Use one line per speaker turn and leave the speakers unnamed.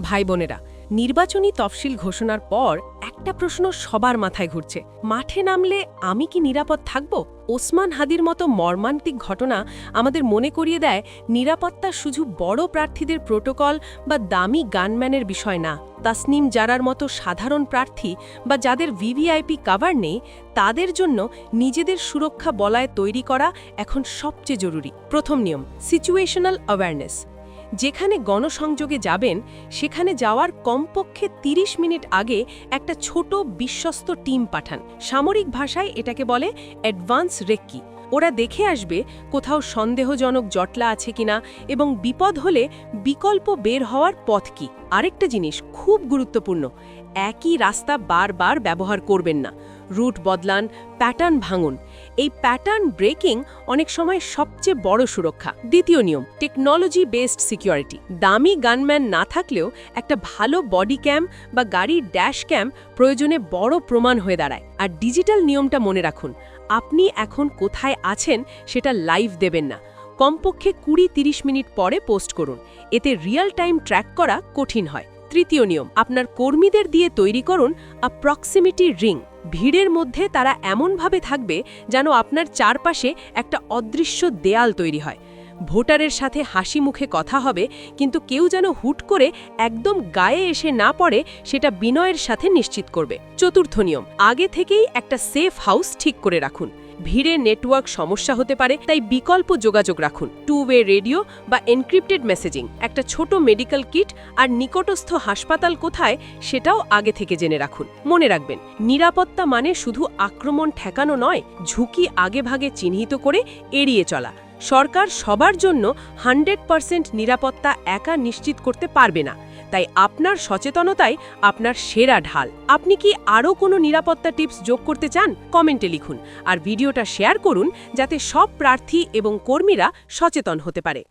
ভাই বোনেরা নির্বাচনী তফসিল ঘোষণার পর একটা প্রশ্ন সবার মাথায় ঘুরছে। মাঠে নামলে আমি কি নিরাপদ থাকব? ওসমান হাদির মতো মর্মান্তিক ঘটনা আমাদের মনে করিয়ে দেয়, নিরাপত্তা শুধু বড় প্রার্থীদের প্রোটোকল বা দামি গানম্যানের বিষয় না। তাসনিম জারার মতো সাধারণ প্রার্থী বা যাদের ভিভিআইপি কাভার নেই, তাদের জন্য নিজেদের সুরক্ষা বলায় তৈরি করা এখন সবচেয়ে জরুরি। প্রথম নিয়ম, সিচুয়েশনাল অ্যাওয়ারনেস। যেখানে গণসংযোগে যাবেন, সেখানে যাওয়ার কমপক্ষে ৩০ মিনিট আগে একটা ছোট বিশ্বস্ত টিম পাঠান। সামরিক ভাষায় এটাকে বলে অ্যাডভান্স রেক্কি। ওরা দেখে আসবে কোথাও সন্দেহজনক জটলা আছে কিনা এবং বিপদ হলে বিকল্প বের হওয়ার পথ কি। আরেকটা জিনিস খুব গুরুত্বপূর্ণ, একই রাস্তা বারবার ব্যবহার করবেন না। রুট বদলান, প্যাটার্ন ভাঙুন। এই প্যাটার্ন ব্রেকিং অনেক সময় সবচেয়ে বড় সুরক্ষা। দ্বিতীয় নিয়ম টেকনোলজি বেসড সিকিউরিটি দামি গানম্যান না থাকলেও একটা ভালো বডি ক্যাম বা গাড়ির ড্যাশ ক্যাম প্রয়োজনে বড় প্রমাণ হয়ে দাঁড়ায়। আর ডিজিটাল নিয়মটা মনে রাখুন, আপনি এখন কোথায় আছেন সেটা লাইভ দেবেন না। কমপক্ষে কুড়ি তিরিশ মিনিট পরে পোস্ট করুন। এতে রিয়েল টাইম ট্র্যাক করা কঠিন হয়। তৃতীয় নিয়ম, আপনার কর্মীদের দিয়ে তৈরি করুন অ্যাপ্রক্সিমিটি রিং ভিড়ের মধ্যে তারা এমনভাবে থাকবে যেন আপনার চারপাশে একটা অদৃশ্য দেয়াল তৈরি হয়। ভোটারের সাথে হাসি মুখে কথা হবে, কিন্তু কেউ যেন হুট করে একদম গায়ে এসে না পড়ে সেটা বিনয়ের সাথে নিশ্চিত করবে। চতুর্থ নিয়ম, আগে থেকেই একটা সেফ হাউস ঠিক করে রাখুন। ভিড়ে নেটওয়ার্ক সমস্যা হতে পারে, তাই বিকল্প যোগাযোগ রাখুন। টু ওয়ে রেডিও বা এনক্রিপ্টেড মেসেজিং, একটা ছোট মেডিকেল কিট আর নিকটস্থ হাসপাতাল কোথায় সেটাও আগে থেকে জেনে রাখুন। মনে রাখবেন, নিরাপত্তা মানে শুধু আক্রমণ ঠেকানো নয়, ঝুঁকি আগেভাগে চিহ্নিত করে এড়িয়ে চলা। সরকার সবার জন্য হান্ড্রেড নিরাপত্তা একা নিশ্চিত করতে পারবে না। তাই আপনার সচেতনতাই আপনার সেরা ঢাল। আপনি কি আরও কোনো নিরাপত্তা টিপস যোগ করতে চান? কমেন্টে লিখুন। আর ভিডিওটা শেয়ার করুন যাতে সব প্রার্থী এবং কর্মীরা সচেতন হতে পারে।